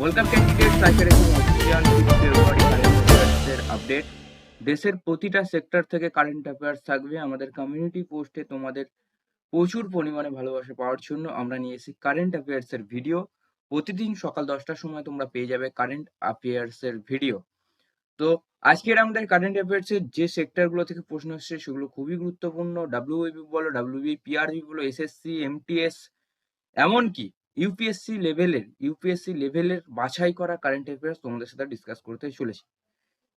Welcome candidate অ্যাফেয়ার্সের update দেশের প্রতিটা sector থেকে কারেন্ট অ্যাফেয়ার্স থাকবে। আমাদের কমিউনিটি পোস্টে তোমাদের প্রচুর পরিমাণে ভালোবাসা পাওয়ার জন্য আমরা নিয়ে এসেছি কারেন্ট অ্যাফেয়ার্সের ভিডিও প্রতিদিন সকাল দশটার সময় তোমরা পেয়ে যাবে কারেন্ট অ্যাফেয়ার্সের ভিডিও তো আজকের আমাদের কারেন্ট অ্যাফেয়ার্সের যে সেক্টরগুলো থেকে প্রশ্ন এসছে সেগুলো খুবই গুরুত্বপূর্ণ। ডাব্লিউবি বলো ডাব্লিউবি পিআরবি বলো এসএসসি এমটিএস এমনকি ইউপিএসসি লেভেলের ইউপিএসসি লেভেলের বাছাই করা কারেন্ট অ্যাফেয়ার্স তোমাদের সাথে ডিসকাস করতে চলেছি।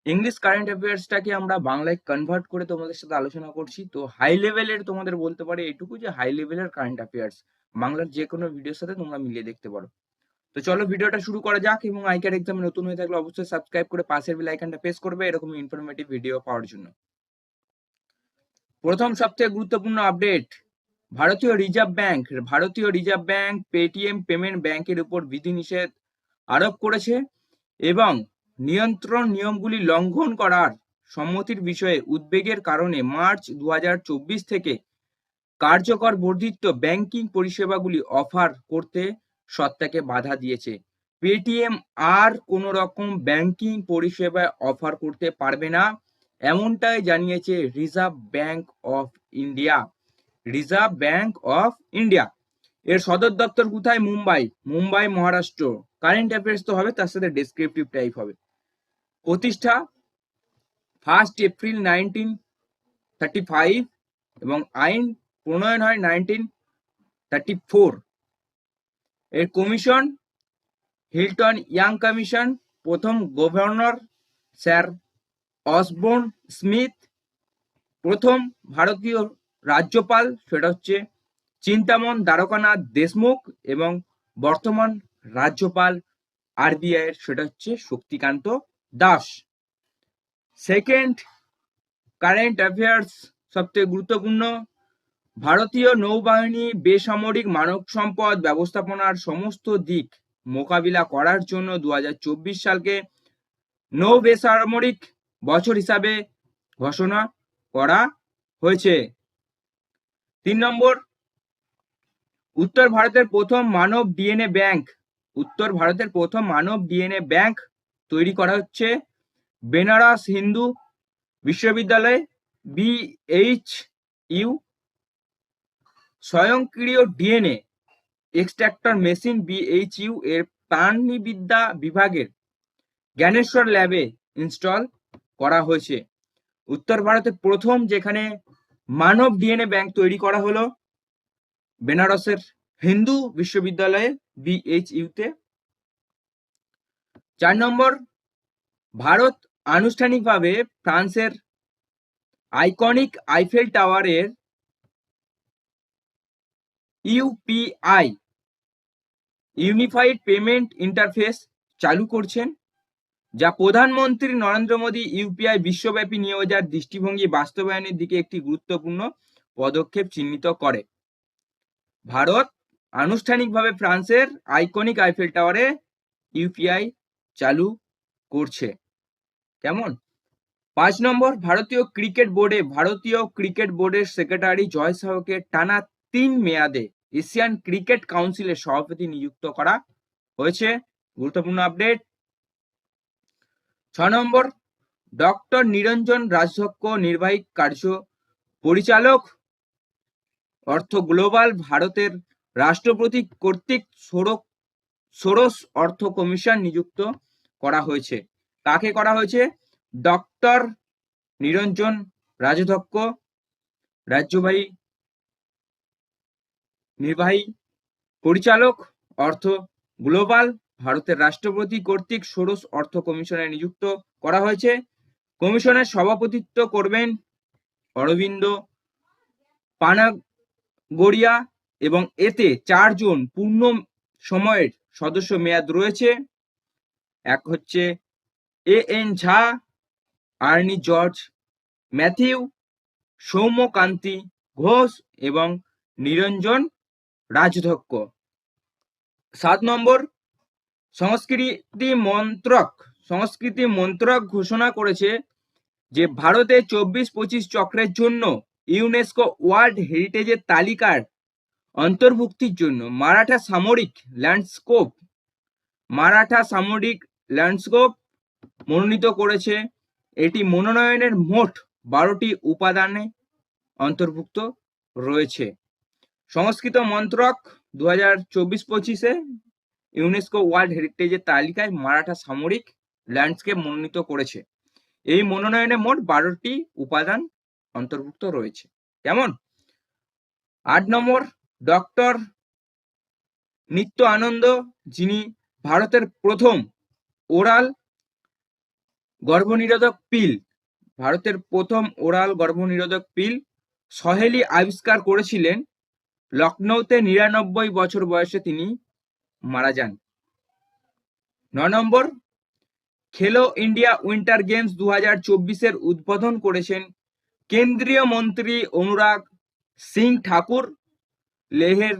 ইংলিশ কারেন্ট অ্যাফেয়ার্সটাকে আমরা বাংলায় কনভার্ট করে তোমাদের সাথে আলোচনা করছি। তো হাই লেভেলের তোমাদের বলতে পারে এটুকু যে হাই লেভেলের কারেন্ট অ্যাফেয়ার্স বাংলার যে কোনো ভিডিওর সাথে তোমরা মিলিয়ে দেখতে পারো। তো চলো ভিডিওটা শুরু করা যাক এবং আইকার এক্সামে নতুন হয়ে থাকলে অবশ্যই সাবস্ক্রাইব করে পাশের বেল আইকনটা প্রেস করবে এরকম ইনফরমেটিভ ভিডিও পাওয়ার জন্য। প্রথম সবথেকে গুরুত্বপূর্ণ আপডেট ভারতীয় রিজার্ভ ব্যাংক, ভারতীয় রিজার্ভ ব্যাংক, পেটিএম পেমেন্ট ব্যাংকের উপর বিধিনিষেধ আরোপ করেছে এবং নিয়ন্ত্রণ নিয়মগুলি লঙ্ঘন করার সম্মতির বিষয়ে উদ্বেগের কারণে মার্চ দুহাজার চব্বিশ থেকে কার্যকর বর্ধিত ব্যাংকিং পরিষেবাগুলি অফার করতে সত্তাকে বাধা দিয়েছে। পেটিএম আর কোনো রকম ব্যাংকিং পরিষেবা অফার করতে পারবে না, এমনটাই জানিয়েছে Reserve Bank of India. Reserve Bank of India এর সদর দপ্তর কোথায়? মুম্বাই। মুম্বাই, মহারাষ্ট্র। কারেন্ট অ্যাফেয়ার্স তো হবে, তার সাথে ডেসক্রিপটিভ টাইপ হবে। প্রতিষ্ঠা first April nineteen thirty five এবং আইন প্রণয়ন হয় নাইনটিন থার্টি ফোর এর কমিশন হিলটন ইয়াং কমিশন প্রথম গভর্নর স্যার অসবোর্ন স্মিথ প্রথম ভারতীয় রাজ্যপাল, সেটা হচ্ছে চিন্তামন দ্বারকানাথ দেশমুখ এবং বর্তমান রাজ্যপাল আরবিআই এর, সেটা হচ্ছে Shaktikanta Das. Second current affairs সবথেকে গুরুত্বপূর্ণ, ভারতীয় নৌবাহিনী বেসামরিক মানব সম্পদ ব্যবস্থাপনার সমস্ত দিক মোকাবিলা করার জন্য দু হাজার চব্বিশ সালকে নৌ বেসামরিক বছর হিসাবে ঘোষণা করা হয়েছে। তিন নম্বর, উত্তর ভারতের প্রথম মানব ডিএনএ ব্যাংক, উত্তর ভারতের প্রথম মানব ডিএনএ ব্যাংক তৈরি করা হচ্ছে বেনারস হিন্দু বিশ্ববিদ্যালয় বিএইচ ইউ, স্বয়ংক্রিয় ডিএনএ এক্সট্রাক্টর মেশিন বিএইচইউ এর প্রাণীবিদ্যা বিভাগের জ্ঞানেশ্বর ল্যাবে ইনস্টল করা হয়েছে। উত্তর ভারতের প্রথম যেখানে মানব ডিএনএ ব্যাংক তৈরি করা হলো বেনারসের হিন্দু বিশ্ববিদ্যালয়ে বিএইচইউতে। চার নম্বর, ভারত আনুষ্ঠানিকভাবে ফ্রান্সের আইকনিক আইফেল টাওয়ারের ইউপিআই, ইউনিফাইড পেমেন্ট ইন্টারফেস চালু করছেন। যা প্রধানমন্ত্রী নরেন্দ্র মোদী ইউপিআই বিশ্বব্যাপী নিয়ে যাওয়ার দৃষ্টিভঙ্গি বাস্তবায়নের দিকে একটি গুরুত্বপূর্ণ পদক্ষেপ চিহ্নিত করে। ভারত আনুষ্ঠানিকভাবে ফ্রান্সের আইকনিক আইফেল টাওয়ারে ইউপিআই চালু করছে। কেমন? পাঁচ নম্বর, ভারতীয় ক্রিকেট বোর্ডে, ভারতীয় ক্রিকেট বোর্ডের সেক্রেটারি জয় সাহকে টানা তিন মেয়াদে এশিয়ান ক্রিকেট কাউন্সিলের সভাপতি নিযুক্ত করা হয়েছে। গুরুত্বপূর্ণ আপডেট ছ নম্বর, ডক্টর নিরঞ্জন রাজধক্ষ নির্বাহী কার্য পরিচালক, অর্থ গ্লোবাল ভারতের রাষ্ট্রপতি কর্তৃক সৌরক ষোড়শ অর্থ কমিশন নিযুক্ত করা হয়েছে। কাকে করা হয়েছে? ডক্টর নিরঞ্জন রাজধক্ষ রাজ্যবাহী নির্বাহী পরিচালক, অর্থ গ্লোবাল ভারতের রাষ্ট্রপতি কর্তৃক ষোড়শ অর্থ কমিশনে নিযুক্ত করা হয়েছে। কমিশনের সভাপতিত্ব করবেন অরবিন্দ পানাগড়িয়া এবং এতে চারজন পূর্ণ সময়ের সদস্য মেয়াদ রয়েছে। এক হচ্ছে এ এন ঝা, আর্নি জর্জ ম্যাথিউ, সৌম্যকান্তি ঘোষ এবং নিরঞ্জন রাজধক্ষ সাত নম্বর সংস্কৃতি মন্ত্রক সংস্কৃতি মন্ত্রক ঘোষণা করেছে যে ভারতে চব্বিশ পঁচিশ চক্রের জন্য ইউনেস্কো ওয়ার্ল্ড হেরিটেজের তালিকার অন্তর্ভুক্তির জন্য মারাঠা সামরিক ল্যান্ডস্কোপ মারাঠা সামরিক ল্যান্ডস্কোপ মনোনীত করেছে। এটি মনোনয়নের মোট বারোটি উপাদানে অন্তর্ভুক্ত রয়েছে। সংস্কৃত মন্ত্রক দু হাজার চব্বিশ পঁচিশে ইউনেস্কো ওয়ার্ল্ড হেরিটেজের তালিকায় মারাঠা সামরিক ল্যান্ডস্কেপ মনোনীত করেছে। এই মনোনয়নে মোট বারোটি উপাদান অন্তর্ভুক্ত রয়েছে। কেমন আট নম্বর ডক্টর নিত্য আনন্দ যিনি ভারতের প্রথম ওরাল গর্ভনিরোধক পিল ভারতের প্রথম ওরাল গর্ভনিরোধক পিল সহেলি আবিষ্কার করেছিলেন। লখনৌতে নিরানব্বই বছর বয়সে তিনি মারা যান। নয় নম্বর, খেলো ইন্ডিয়া উইন্টার গেমস দু হাজার চব্বিশের উদ্বোধন করেছেন কেন্দ্রীয় মন্ত্রী অনুরাগ সিং ঠাকুর লেহের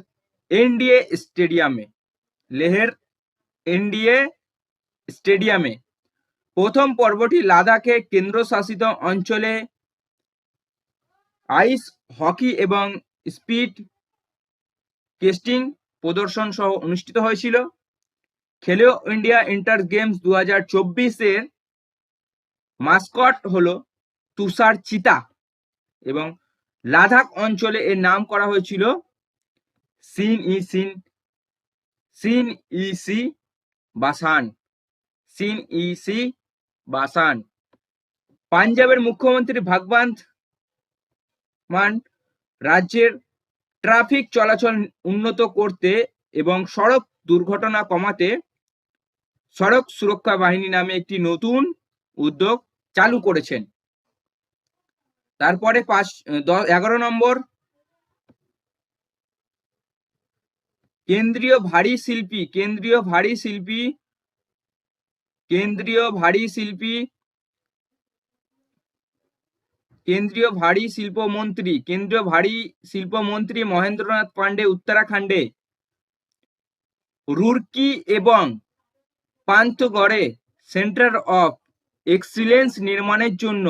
এনডিএ স্টেডিয়ামে। লেহের এনডিএ স্টেডিয়ামে। প্রথম পর্বটি লাদাখে কেন্দ্রশাসিত অঞ্চলে আইস হকি এবং স্পিড কেস্টিং প্রদর্শন সহ অনুষ্ঠিত হয়েছিল। খেলো ইন্ডিয়া ইন্টার গেমস দু হাজার চব্বিশের মাস্কট হলো তুষার চিতা এবং লাদাখ অঞ্চলে এর নাম করা হয়েছিল সিন ই সিন সিন ই সি বাসান, সিন ই সি বাসান। পাঞ্জাবের মুখ্যমন্ত্রী ভাগবন্ত মান রাজ্যের ট্রাফিক চলাচল উন্নত করতে এবং সড়ক দুর্ঘটনা কমাতে সড়ক সুরক্ষা বাহিনী নামে একটি নতুন উদ্যোগ চালু করেছেন। তারপরে পাঁচ এগারো নম্বর, কেন্দ্রীয় ভারী শিল্পী, কেন্দ্রীয় ভারী শিল্পী, কেন্দ্রীয় ভারী শিল্পী কেন্দ্রীয় ভারী শিল্প মন্ত্রী কেন্দ্রীয় ভারী শিল্প মন্ত্রী মহেন্দ্রনাথ পান্ডে উত্তরাখণ্ডে, রুরকি এবং পান্থগড়ে সেন্টার অফ এক্সিলেন্স নির্মাণের জন্য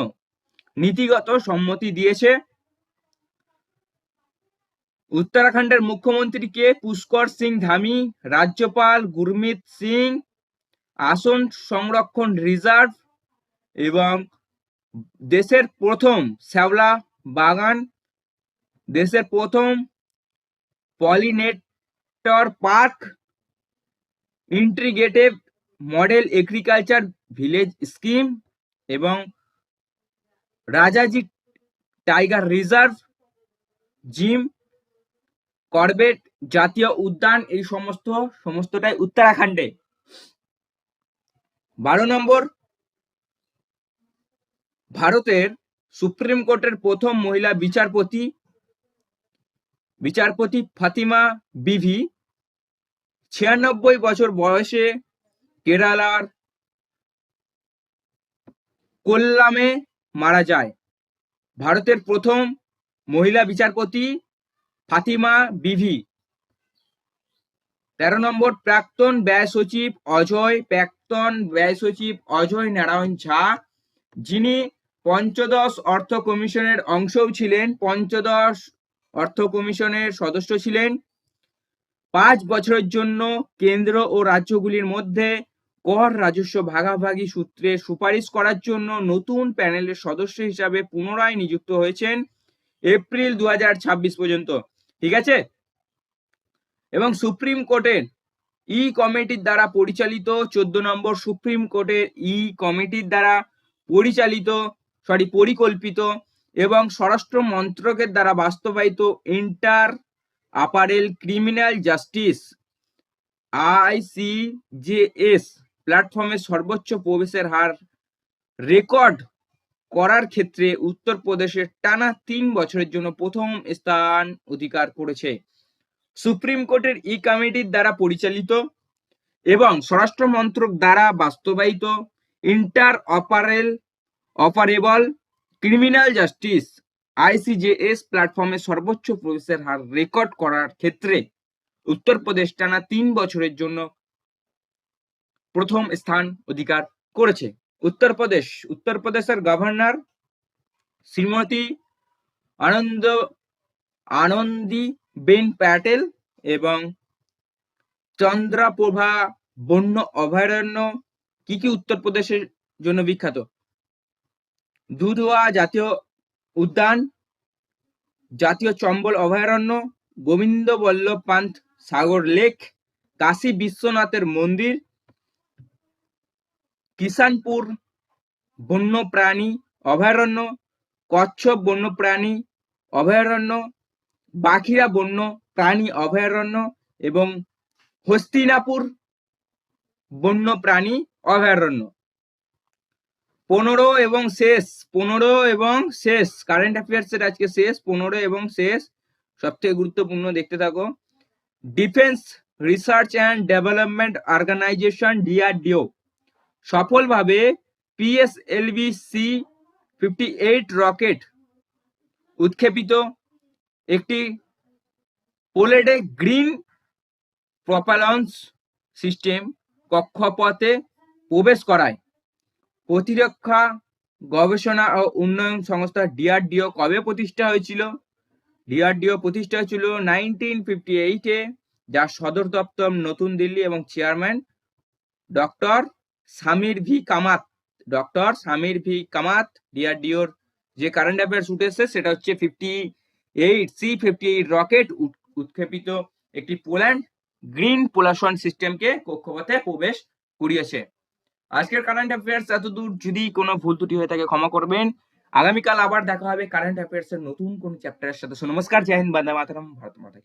নীতিগত সম্মতি দিয়েছে। উত্তরাখণ্ডের মুখ্যমন্ত্রী কে? পুষ্কর সিং ধামি, রাজ্যপাল গুরমিত সিং, আসন সংরক্ষণ রিজার্ভ এবং দেশের প্রথম শ্যাওলা বাগান, দেশের প্রথম pollinator park, integrated model agriculture village scheme এবং Rajaji tiger reserve, Jim Corbett জাতীয় উদ্যান, এই সমস্ত, সমস্তটাই উত্তরাখণ্ডে। বারো নম্বর ভারতের সুপ্রিম কোর্টের প্রথম মহিলা বিচারপতি বিচারপতি ফাতিমা বিভি, ছিয়ানব্বই বছর বয়সে কেরালার কোল্লামে মারা যায়। ভারতের প্রথম মহিলা বিচারপতি ফাতিমা বিভি। তেরো নম্বর প্রাক্তন ব্যয় সচিব অজয় প্রাক্তন ব্যয় সচিব অজয় নারায়ণ ঝা, যিনি পঞ্চদশ অর্থ কমিশনের অংশও ছিলেন, পঞ্চদশ অর্থ কমিশনের সদস্য ছিলেন। পাঁচ বছরের জন্য কেন্দ্র ও রাজ্যগুলির মধ্যে কর রাজস্ব ভাগাভাগি সূত্রে সুপারিশ করার জন্য নতুন প্যানেলের সদস্য হিসাবে পুনরায় নিযুক্ত হয়েছেন এপ্রিল দু হাজার ছাব্বিশ পর্যন্ত। ঠিক আছে? এবং সুপ্রিম কোর্টের ই কমিটির দ্বারা পরিচালিত চোদ্দ নম্বর সুপ্রিম কোর্টের ই কমিটির দ্বারা পরিচালিত সরি পরিকল্পিত এবং স্বরাষ্ট্র মন্ত্রকের দ্বারা বাস্তবায়িত interoperable criminal justice ICJS প্ল্যাটফর্মে সর্বোচ্চ প্রবেশের হার রেকর্ড করার ক্ষেত্রে উত্তরপ্রদেশের টানা তিন বছরের জন্য প্রথম স্থান অধিকার করেছে। সুপ্রিম কোর্টের ই কমিটির দ্বারা পরিচালিত এবং স্বরাষ্ট্র মন্ত্রক দ্বারা বাস্তবায়িত interoperable operable criminal justice, ICJS প্ল্যাটফর্মে সর্বোচ্চ প্রবেশের হার রেকর্ড করার ক্ষেত্রে উত্তরপ্রদেশ টানা তিন বছরের জন্য প্রথম স্থান অধিকার করেছে। উত্তরপ্রদেশ উত্তরপ্রদেশের গভর্নর শ্রীমতী আনন্দ, আনন্দী বেন প্যাটেল এবং চন্দ্রপ্রভা বন্য অভয়ারণ্য কি কি উত্তরপ্রদেশের জন্য বিখ্যাত? দুধওয়া জাতীয় উদ্যান, জাতীয় চম্বল অভয়ারণ্য গোবিন্দ বল্লভ পান্থ সাগর লেক, কাশী বিশ্বনাথের মন্দির, কিষানপুর বন্যপ্রাণী অভয়ারণ্য, কচ্ছপ বন্যপ্রাণী অভয়ারণ্য বাখিরা বন্য প্রাণী অভয়ারণ্য এবং হস্তিনাপুর বন্যপ্রাণী অভয়ারণ্য। পনেরো এবং শেষ, পনেরো এবং শেষ কারেন্ট অ্যাফেয়ার্স এর আজকে শেষ, পনেরো এবং শেষ সব থেকে গুরুত্বপূর্ণ দেখতে থাকো। Defence research and development organisation DRDO সফলভাবে PSLV C fifty eight rocket উৎক্ষেপিত। একটি পোলেডে গ্রিন প্রপালন্স সিস্টেম কক্ষপথে প্রবেশ করায়। প্রতিরক্ষা, গবেষণা ও উন্নয়ন সংস্থা ডিআরডিও কবে প্রতিষ্ঠা হয়েছিল? ডিআরডিও প্রতিষ্ঠা হয়েছিল নাইনটিন ফিফটি এইটে যার সদর দপ্তর নতুন দিল্লি এবং chairman doctor Samir V Kamat. Doctor Samir V Kamat, ডিআরডিওর যে কারেন্ট অ্যাফেয়ার্স উঠেছে সেটা হচ্ছে fifty eight C fifty eight rocket উৎক্ষেপিত একটি পোল্যান্ড গ্রিন পোলাশন সিস্টেমকে কক্ষপথে প্রবেশ করিয়েছে। আজকের কারেন্ট অ্যাফেয়ার্স এতদূর যদি কোনো ভুল ত্রুটি হয়ে থাকে ক্ষমা করবেন। আগামীকাল আবার দেখা হবে কারেন্ট অ্যাফেয়ার্স এর নতুন কোন চ্যাপ্টারের সাথে। নমস্কার, জয় হিন্দ, বন্দে মাতরম, ভারত মাতা